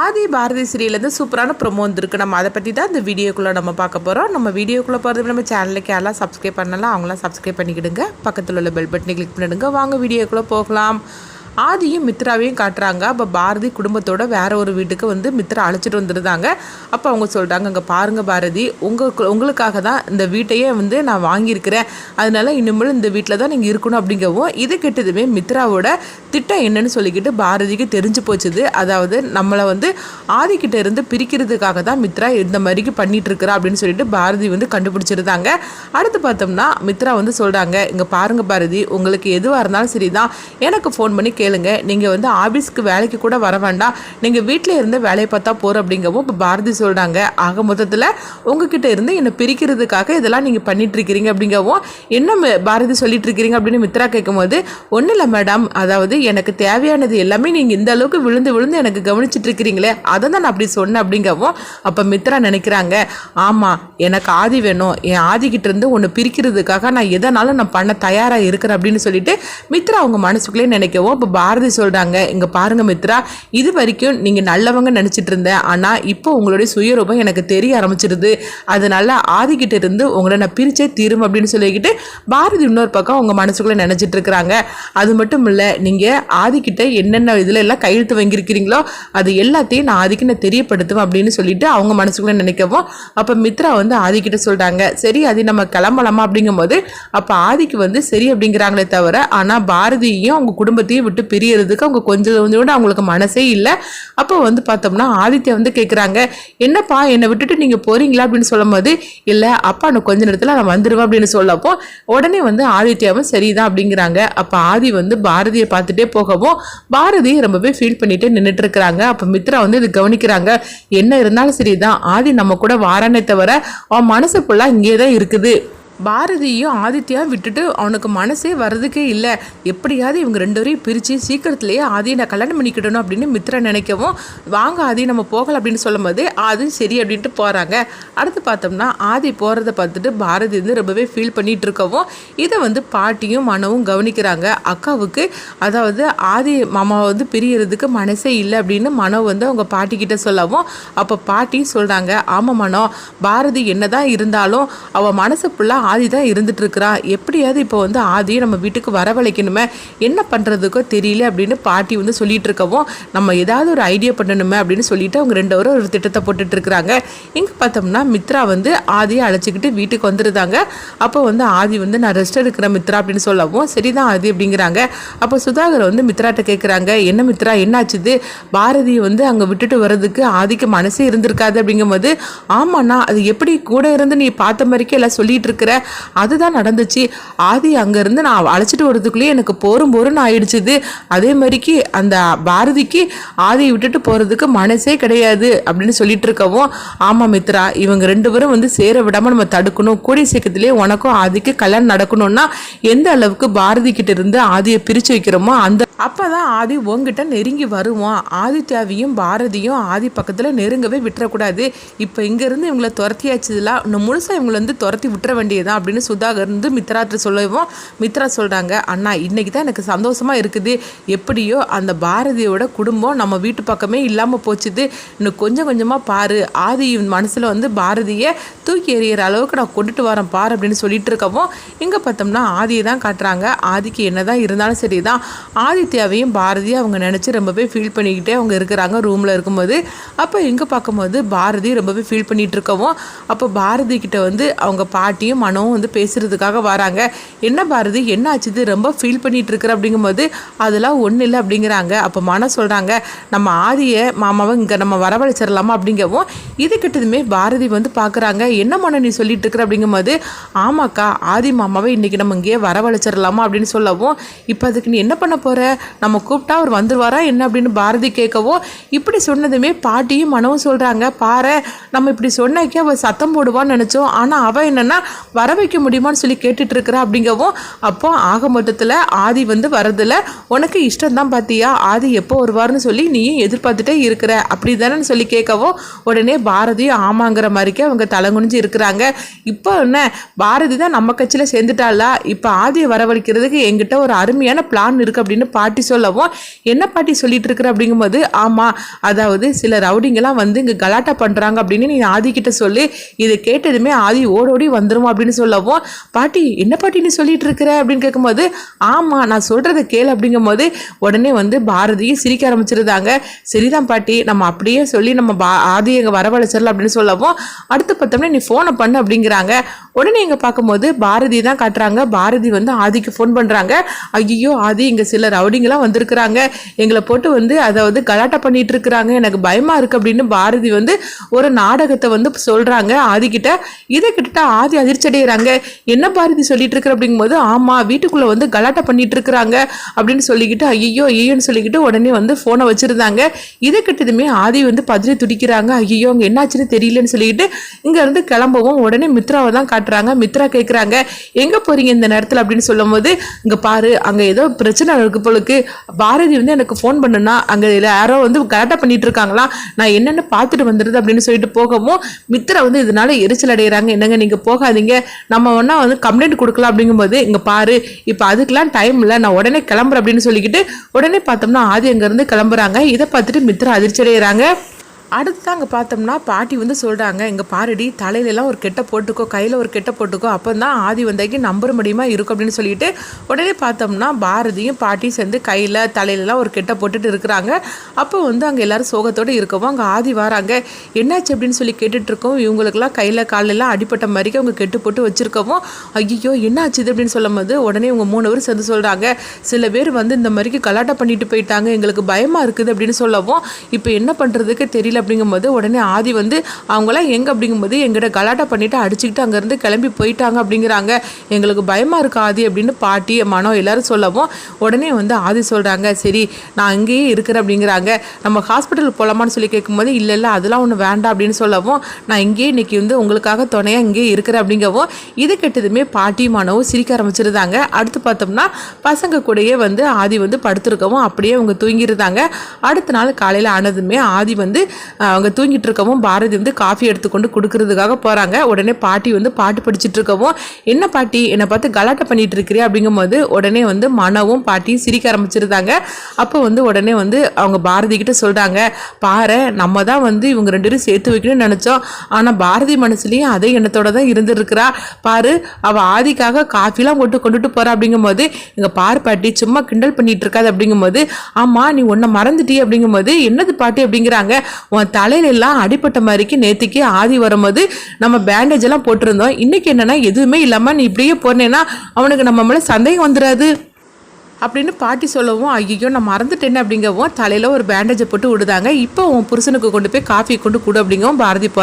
ஆதி பாரதி சீரியலேருந்து சூப்பரான ப்ரொமோ வந்துருக்கு. நம்ம அதை பற்றி தான் இந்த வீடியோக்குள்ளே நம்ம பார்க்க போகிறோம் நம்ம வீடியோக்குள்ளே போகிறது நம்ம சேனலுக்கு யாரெல்லாம் சப்ஸ்கிரைப் பண்ணலாம். அவங்களாம் சப்ஸ்கிரைப் பண்ணிக்கிடுங்க. பக்கத்தில் உள்ள பெல் பட்டனை கிளிக் பண்ணிடுங்க. வாங்க வீடியோக்குள்ளே போகலாம். ஆதியும் மித்ராவையும் காட்டுறாங்க. அப்போ பாரதி குடும்பத்தோட வேற ஒரு வீட்டுக்கு வந்து மித்ரா அழைச்சிட்டு வந்துருந்தாங்க. அப்போ அவங்க சொல்கிறாங்க அங்கே பாருங்க பாரதி உங்கள் உங்களுக்காக தான் இந்த வீட்டையே வந்து நான் வாங்கியிருக்கிறேன். அதனால இனிமேல் இந்த வீட்டில் தான் நீங்கள் இருக்கணும் அப்படிங்கவும் இது கெட்டதுமே மித்ராவோட திட்டம் என்னன்னு சொல்லிக்கிட்டு பாரதிக்கு தெரிஞ்சு போச்சுது. அதாவது நம்மளை வந்து ஆதிக்கிட்ட இருந்து பிரிக்கிறதுக்காக தான் மித்ரா இந்த மாதிரிக்கு பண்ணிட்டு இருக்கிறா அப்படின்னு சொல்லிட்டு பாரதி வந்து கண்டுபிடிச்சிருந்தாங்க. அடுத்து பார்த்தோம்னா மித்ரா வந்து சொல்கிறாங்க இங்கே பாருங்க பாரதி உங்களுக்கு எதுவாக இருந்தாலும் சரி தான் எனக்கு ஃபோன் பண்ணி கேளுங்க. நீங்கள் வந்து ஆஃபீஸ்க்கு வேலைக்கு கூட வர வேண்டாம். நீங்கள் வீட்டில் இருந்து வேலையை பார்த்தா போகிற அப்படிங்கவும் இப்போ பாரதி சொல்கிறாங்க ஆக மொத்தத்தில் உங்ககிட்ட இருந்து என்னை பிரிக்கிறதுக்காக இதெல்லாம் நீங்கள் பண்ணிட்டுருக்கிறீங்க அப்படிங்கவும் என்ன பாரதி சொல்லிட்டு இருக்கிறீங்க அப்படின்னு மித்ரா கேட்கும்போது ஒன்றும் இல்லை மேடம். அதாவது எனக்கு தேவையானது எல்லாமே நீங்கள் இந்த அளவுக்கு விழுந்து விழுந்து எனக்கு கவனிச்சிட்டு இருக்கிறீங்களே. அதை தான் நான் அப்படி சொன்னேன் அப்படிங்கவும் அப்போ மித்ரா நினைக்கிறாங்க. ஆமாம் எனக்கு ஆதி வேணும். என் ஆதிக்கிட்ட இருந்து ஒன்று பிரிக்கிறதுக்காக நான் எதனாலும் நான் பண்ண தயாராக இருக்கிறேன் அப்படின்னு சொல்லிட்டு மித்ரா அவங்க மனசுக்குள்ளே நினைக்கவும் இப்போ பாரதி சொல்கிறாங்க இங்கே பாருங்கள் மித்ரா இது வரைக்கும் நீங்கள் நல்லவங்க நினச்சிட்டு இருந்தேன் ஆனால் இப்போ உங்களுடைய சுயரூபம் எனக்கு தெரிய ஆரம்பிச்சிருது. அதனால ஆதிக்கிட்ட இருந்து உங்களை நான் பிரிச்சே தீரும் அப்படின்னு சொல்லிக்கிட்டு பாரதி இன்னொரு பக்கம் உங்கள் மனசுக்குள்ளே நினச்சிட்டு இருக்கிறாங்க. அது மட்டும் இல்லை நீங்கள் ஆதிக்கிட்ட என்னென்ன இதில் எல்லாம் கையெழுத்து வாங்கியிருக்கிறீங்களோ அது எல்லாத்தையும் நான் ஆதிக்கு நான் தெரியப்படுத்துவேன் அப்படின்னு சொல்லிட்டு அவங்க மனசுக்குள்ளே நினைக்கவும் அப்போ மித்ரா வந்து ஆதிக்கிட்ட சொல்கிறாங்க சரி அது நம்ம கிளம்பலாமா அப்படிங்கும்போது அப்போ ஆதிக்கு வந்து சரி அப்படிங்கிறாங்களே தவிர ஆனால் பாரதியையும் அவங்க குடும்பத்தையும் விட்டு பிரியறதுக்கு அவங்க கொஞ்சம் கொஞ்சம் கூட அவங்களுக்கு மனசே இல்லை. அப்போ வந்து பார்த்தோம்னா ஆதித்யா வந்து கேட்குறாங்க என்னப்பா என்னை விட்டுட்டு நீங்கள் போகிறீங்களா அப்படின்னு சொல்லும்போது இல்லை அப்பா நான் கொஞ்ச நேரத்தில் நான் வந்துடுவேன் அப்படின்னு சொல்லப்போ உடனே வந்து ஆதித்யாவும் சரிதான் அப்படிங்கிறாங்க. அப்போ ஆதி வந்து பாரதியை பார்த்துட்டே போகவும் பாரதி ரொம்பவே ஃபீல் பண்ணிட்டு நின்றுட்டு இருக்கிறாங்க. அப்போ மித்ரா வந்து இது கவனிக்கிறாங்க என்ன இருந்தாலும் சரிதான் ஆதி நம்ம கூட வாரானே தவிர அவன் மனசு ஃபுல்லாக இங்கே தான் இருக்குது. பாரதியும் ஆதித்யா விட்டுட்டு அவனுக்கு மனசே வர்றதுக்கே இல்லை. எப்படியாவது இவங்க ரெண்டு பேரையும் பிரித்து சீக்கிரத்துலேயே ஆதியை நான் கல்யாணம் பண்ணிக்கிடணும் அப்படின்னு மித்ரா நினைக்கவும் வாங்க ஆதி நம்ம போகலாம் அப்படின்னு சொல்லும்போது ஆதி சரி அப்படின்ட்டு போகிறாங்க அடுத்து பார்த்தோம்னா ஆதி போகிறத பார்த்துட்டு பாரதி வந்து ரொம்பவே ஃபீல் பண்ணிகிட்டு இருக்கவும் இதை வந்து பாட்டியும் மனவும் கவனிக்கிறாங்க. அக்காவுக்கு அதாவது ஆதி மாமாவை வந்து பிரியறதுக்கு மனசே இல்லை அப்படின்னு மனோ வந்து அவங்க பாட்டிக்கிட்ட சொல்லவும் அப்போ பாட்டி சொல்கிறாங்க ஆமாம் மனோ பாரதி என்னதான் இருந்தாலும் அவள் மனசு ஃபுல்லாக ஆதி தான் இருந்துட்டு இருக்கிறா எப்படியாவது இப்போ வந்து ஆதியை நம்ம வீட்டுக்கு வரவழைக்கணுமே? என்ன பண்ணுறதுக்கோ தெரியல அப்படின்னு பாட்டி வந்து சொல்லிட்டு இருக்கவும் நம்ம ஏதாவது ஒரு ஐடியா பண்ணணுமே அப்படின்னு சொல்லிட்டு அவங்க ரெண்டு பேரும் ஒரு திட்டத்தை போட்டுட்டு இருக்கிறாங்க இங்கே பார்த்தோம்னா மித்ரா வந்து ஆதியை அழைச்சிக்கிட்டு வீட்டுக்கு வந்துருந்தாங்க அப்போ வந்து ஆதி வந்து நான் ரெஸ்ட் எடுக்கிறேன் மித்ரா அப்படின்னு சொல்லவும் சரிதான் ஆதி அப்படிங்கிறாங்க. அப்போ சுதாகர் வந்து மித்ராட்ட கேட்குறாங்க என்ன மித்ரா என்னாச்சுது பாரதியை வந்து அங்கே விட்டுட்டு வர்றதுக்கு ஆதிக்கு மனசே இருந்திருக்காது அப்படிங்கும்போது ஆமாண்ணா அது எப்படி கூட இருந்து நீ பார்த்த மாதிரிக்கே எல்லாம் சொல்லிட்டு இருக்கிற அதுதான் நடந்துச்சு. ஆதி அங்கேருந்து நான் அழைச்சிட்டு வரதுக்குள்ளேயே எனக்கு போரும் போருன்னு ஆயிடுச்சுது. அதே மாதிரிக்கு அந்த பாரதிக்கு ஆதியை விட்டுட்டு போகிறதுக்கு மனசே கிடையாது அப்படின்னு சொல்லிட்டு இருக்கவும் ஆமாம் மித்ரா இவங்க ரெண்டு பேரும் வந்து சேர விடாமல் நம்ம தடுக்கணும். கூடிய சீக்கிரத்திலே உனக்கும் ஆதிக்கு கல்யாணம் நடக்கணும்னா எந்த அளவுக்கு பாரதி கிட்ட இருந்து ஆதியை பிரித்து வைக்கிறோமோ அந்த அப்போ தான் ஆதி உங்ககிட்ட நெருங்கி வருவான். ஆதித்யாவையும் பாரதியும் ஆதி பக்கத்தில் நெருங்கவே விட்டுறக்கூடாது. இப்போ இங்கேருந்து இவங்கள துரத்தியாச்சதுல இன்னும் முழுசாக இவங்களை வந்து துரத்தி விட்டுற வேண்டியது வேண்டியதுதான் அப்படின்னு சுதாகர் வந்து மித்ராட்டு சொல்லவும் மித்ரா சொல்கிறாங்க அண்ணா இன்றைக்கி தான் எனக்கு சந்தோஷமாக இருக்குது. எப்படியோ அந்த பாரதியோட குடும்பம் நம்ம வீட்டு பக்கமே இல்லாமல் போச்சுது. இன்னும் கொஞ்சம் கொஞ்சமாக பாரு. ஆதி மனசில் வந்து பாரதியை தூக்கி எறிகிற அளவுக்கு நான் கொண்டுட்டு வரேன் பார் அப்படின்னு சொல்லிட்டு இருக்கவும் இங்கே பார்த்தோம்னா ஆதியை தான் காட்டுறாங்க. ஆதிக்கு என்ன தான் இருந்தாலும் சரி தான் ஆதித்யாவையும் பாரதியை அவங்க நினச்சி ரொம்பவே ஃபீல் பண்ணிக்கிட்டே அவங்க இருக்கிறாங்க ரூமில் இருக்கும்போது. அப்போ இங்கே பார்க்கும்போது பாரதி ரொம்பவே ஃபீல் பண்ணிகிட்டு இருக்கவும் அப்போ பாரதி கிட்ட வந்து அவங்க பாட்டியும் மனவும் வந்து பேசுறதுக்காக வராங்க. என்ன பாரதி என்ன ஆச்சுது ரொம்ப ஃபீல் பண்ணிட்டு இருக்கிற அப்படிங்கும்போது அதெல்லாம் ஒன்றும் இல்லை அப்படிங்கிறாங்க. அப்போ மனம் சொல்கிறாங்க நம்ம ஆதியை மாமாவை இங்கே நம்ம வரவழைச்சிடலாமா? அப்படிங்கவும் இது கிட்டதுமே பாரதி வந்து பார்க்குறாங்க என்ன மனம் நீ சொல்லிட்டு இருக்கிற? அப்படிங்கும்போது ஆமாக்கா ஆதி மாமாவை இன்னைக்கு நம்ம இங்கேயே வரவழைச்சிடலாமா? அப்படின்னு சொல்லவும் இப்போ அதுக்கு நீ என்ன பண்ண போற? நம்ம கூப்பிட்டா அவர் வந்துடுவாரா என்ன? அப்படின்னு பாரதி கேட்கவும் இப்படி சொன்னதுமே பாட்டியும் மனவும் சொல்கிறாங்க பாரு நம்ம இப்படி சொன்னாக்கே அவள் சத்தம் போடுவான்னு நினச்சோம். ஆனால் அவள் என்னென்னா வர வைக்க முடியுமான்னு சொல்லி கேட்டுட்டு இருக்கிற அப்படிங்கவும் அப்போ ஆக மொத்தத்தில் ஆதி வந்து வரதில்ல உனக்கு இஷ்டம் தான் பார்த்தியா ஆதி எப்போ வருவார்னு சொல்லி நீயும் எதிர்பார்த்துட்டே இருக்கிற. அப்படி தானேன்னு சொல்லி கேட்கவும் உடனே பாரதியும் ஆமாங்கிற மாதிரிக்கே அவங்க தலைகுனிஞ்சு இருக்கிறாங்க. இப்போ என்ன பாரதி தான் நம்ம கட்சியில் சேர்ந்துட்டாளா? இப்போ ஆதியை வரவழைக்கிறதுக்கு எங்கிட்ட ஒரு அருமையான பிளான் இருக்குது அப்படின்னு பாட்டி சொல்லவும் என்ன பாட்டி சொல்லிட்டு இருக்கிற அப்படிங்கும்போது ஆமாம் அதாவது சில ரவுடிங்கெல்லாம் வந்து இங்கே கலாட்டா பண்ணுறாங்க அப்படின்னு நீ ஆதி கிட்ட சொல்லி. இதை கேட்டதுமே ஆதி ஓடோடி வந்துடும் அப்படின்னு சொல்லவும் பாட்டி என்ன பாட்டி நீ சொல்லிட்டு இருக்கிற? அப்படின்னு கேட்கும்போது ஆமாம் நான் சொல்கிறத கேளு. அப்படிங்கும்போது உடனே வந்து பாரதியும் சிரிக்க ஆரம்பிச்சிருந்தாங்க. சரிதான் பாட்டி நம்ம அப்படியே சொல்லி நம்ம பா ஆதி எங்கள் வரவழைச்சிடலாம் அப்படின்னு சொல்லவும் அடுத்து பார்த்தோம்னா நீ ஃபோனை பண்ணு அப்படிங்கிறாங்க. உடனே இங்கே பார்க்கும்போது பாரதி தான் காட்டுறாங்க. பாரதி வந்து ஆதிக்கு ஃபோன் பண்ணுறாங்க ஐயோ ஆதி இங்கே சில ரவுடிங்கெல்லாம் வந்திருக்கிறாங்க. எங்களை போட்டு வந்து அதாவது கலாட்டா பண்ணிட்டு இருக்கிறாங்க. எனக்கு பயமாக இருக்குது அப்படின்னு பாரதி வந்து ஒரு நாடகத்தை வந்து சொல்கிறாங்க ஆதிக்கிட்ட இதை கிட்டத்தட்ட ஆதி அதிர்ச்சி அடைகிறாங்க என்ன பாரதி சொல்லிட்டு இருக்கிற அப்படிங்கும்போது ஆமாம் வீட்டுக்குள்ளே வந்து கலாட்டா பண்ணிட்டு இருக்கிறாங்க அப்படின்னு சொல்லிக்கிட்டு ஐயோ ஐயோன்னு சொல்லிக்கிட்டு உடனே வந்து ஃபோனை வச்சுருந்தாங்க. இதை கிட்டதுமே ஆதி வந்து பதறி துடிக்கிறாங்க. ஐயோ அங்கே என்னாச்சுன்னு தெரியலன்னு சொல்லிக்கிட்டு இங்கேருந்து கிளம்பவும் உடனே மித்ராவை தான் காட்டுறாங்க மித்ரா கேட்குறாங்க எங்கே போகிறீங்க இந்த நேரத்தில்? அப்படின்னு சொல்லும்போது இங்கே பாரு அங்கே ஏதோ பிரச்சனை இருக்கு போலுக்கு. பாரதி வந்து எனக்கு ஃபோன் பண்ணுனா அங்கே யாரோ வந்து கரெக்டாக பண்ணிட்டு இருக்காங்களா நான் என்னென்னு பார்த்துட்டு வந்துடுது அப்படின்னு சொல்லிட்டு போகவும் மித்ரா வந்து இதனால எரிச்சல் அடைகிறாங்க என்னங்க நீங்கள் போகாதீங்க. நம்ம ஒன்றா வந்து கம்ப்ளைண்ட் கொடுக்கலாம். அப்படிங்கும்போது இங்கே பாரு இப்போ அதுக்கெலாம் டைம் இல்லை. நான் உடனே கிளம்புறேன். அப்படின்னு சொல்லிக்கிட்டு உடனே பார்த்தோம்னா ஆதி அங்கேருந்து கிளம்புறாங்க. இதை பார்த்துட்டு மித்ரா அதிர்ச்சி அடைகிறாங்க அடுத்து அங்கே பார்த்தோம்னா பாட்டி வந்து சொல்கிறாங்க இங்கே பாருடி தலையிலலாம் ஒரு கெட்ட போட்டுக்கோ கையில் ஒரு கெட்ட போட்டுக்கோ அப்போ தான் ஆதி வந்தாக்கி நம்புற முடியுமா இருக்கும் அப்படின்னு சொல்லிட்டு உடனே பார்த்தோம்னா பாரதியும் பாட்டியும் சேர்ந்து கையில் தலையிலலாம் ஒரு கெட்ட போட்டுட்டு இருக்கிறாங்க. அப்போ வந்து அங்கே எல்லோரும் சோகத்தோடு இருக்கவும் அங்கே ஆதி வராங்க. என்னாச்சு? அப்படின்னு சொல்லி கேட்டுட்ருக்கோம் இவங்களுக்குலாம் கையில் காலெல்லாம் அடிப்பட்ட மாதிரிக்கு அவங்க கெட்டு போட்டு வச்சுருக்கவும் ஐயோ என்னாச்சு? இது அப்படின்னு சொல்லும் போது உடனே இவங்க மூணு பேரும் சேர்ந்து சொல்கிறாங்க சில பேர் வந்து இந்த மாதிரிக்கு கலாட்டம் பண்ணிட்டு போயிட்டாங்க எங்களுக்கு பயமாக இருக்குது அப்படின்னு சொல்லவும் இப்போ என்ன பண்ணுறதுக்கு தெரியல அப்படிங்கும்போது உடனே ஆதி வந்து அவங்களாம் எங்கே? அப்படிங்கும்போது எங்கிட்ட கலாட்டா பண்ணிவிட்டு அடிச்சுக்கிட்டு அங்கேருந்து கிளம்பி போயிட்டாங்க அப்படிங்கிறாங்க. எங்களுக்கு பயமாக இருக்கா ஆதி அப்படின்னு பாட்டி மனம் எல்லாரும் சொல்லவும் உடனே வந்து ஆதி சொல்கிறாங்க சரி நான் அங்கேயே இருக்கிறேன் அப்படிங்கிறாங்க. நம்ம ஹாஸ்பிட்டல் போகலாமான்னு சொல்லி கேட்கும்போது இல்லை இல்லை அதெல்லாம் ஒன்று வேண்டாம் அப்படின்னு சொல்லவும் நான் இங்கேயே இன்னைக்கு வந்து உங்களுக்காக துணையாக இங்கேயே இருக்கிறேன் அப்படிங்கவும் இது கெட்டதுமே பாட்டி மனவும் சிரிக்க ஆரம்பிச்சிருந்தாங்க. அடுத்து பார்த்தோம்னா பசங்க கூடயே வந்து ஆதி வந்து படுத்திருக்கவும் அப்படியே அவங்க தூங்கியிருந்தாங்க. அடுத்த நாள் காலையில் ஆனதுமே ஆதி வந்து அவங்க தூங்கிட்டு இருக்கவும் பாரதி வந்து காஃபி எடுத்துக்கொண்டு கொடுக்கறதுக்காக போகிறாங்க உடனே பாட்டி வந்து பாட்டு படிச்சுட்டு இருக்கவும் என்ன பாட்டி என்னை பார்த்து கலாட்டை பண்ணிட்டு இருக்கிறியா அப்படிங்கும்போது உடனே வந்து மனவும் பாட்டியும் சிரிக்க ஆரம்பிச்சிருந்தாங்க. அப்போ வந்து உடனே வந்து அவங்க பாரதி கிட்ட சொல்கிறாங்க பாரு நம்ம தான் வந்து இவங்க ரெண்டு பேரும் சேர்த்து வைக்கணும்னு நினச்சோம். ஆனால் பாரதி மனசுலேயும் அதே எண்ணத்தோட தான் இருந்துருக்கிறா. பாரு அவள் ஆதிக்காக காஃபிலாம் போட்டு கொண்டுட்டு போகிறா அப்படிங்கும்போது இங்கே பார் பாட்டி சும்மா கிண்டல் பண்ணிட்டு இருக்காது அப்படிங்கும்போது ஆமாம் நீ உன்னை மறந்துட்டி அப்படிங்கும்போது என்னது பாட்டி? அப்படிங்கிறாங்க. உன் தலையில எல்லாம் அடிப்பட்ட மாதிரிக்கு நேத்திக்கு ஆதி வரும்போது நம்ம பேண்டேஜ் எல்லாம் போட்டிருந்தோம். இன்னைக்கு என்னன்னா எதுவுமே இல்லாமல் நீ இப்படியே போனேன்னா அவனுக்கு நம்ம மேலே சந்தேகம் வந்துடாது அப்படின்னு பாட்டி சொல்லவும் ஐயோ நான் மறந்துட்டேன்னு அப்படிங்கவும் தலையில் ஒரு பேண்டேஜை போட்டு விடுதாங்க. இப்போ உன் புருஷனுக்கு கொண்டு போய் காஃபி கொண்டு கொடு அப்படிங்கவும் பாரதி போ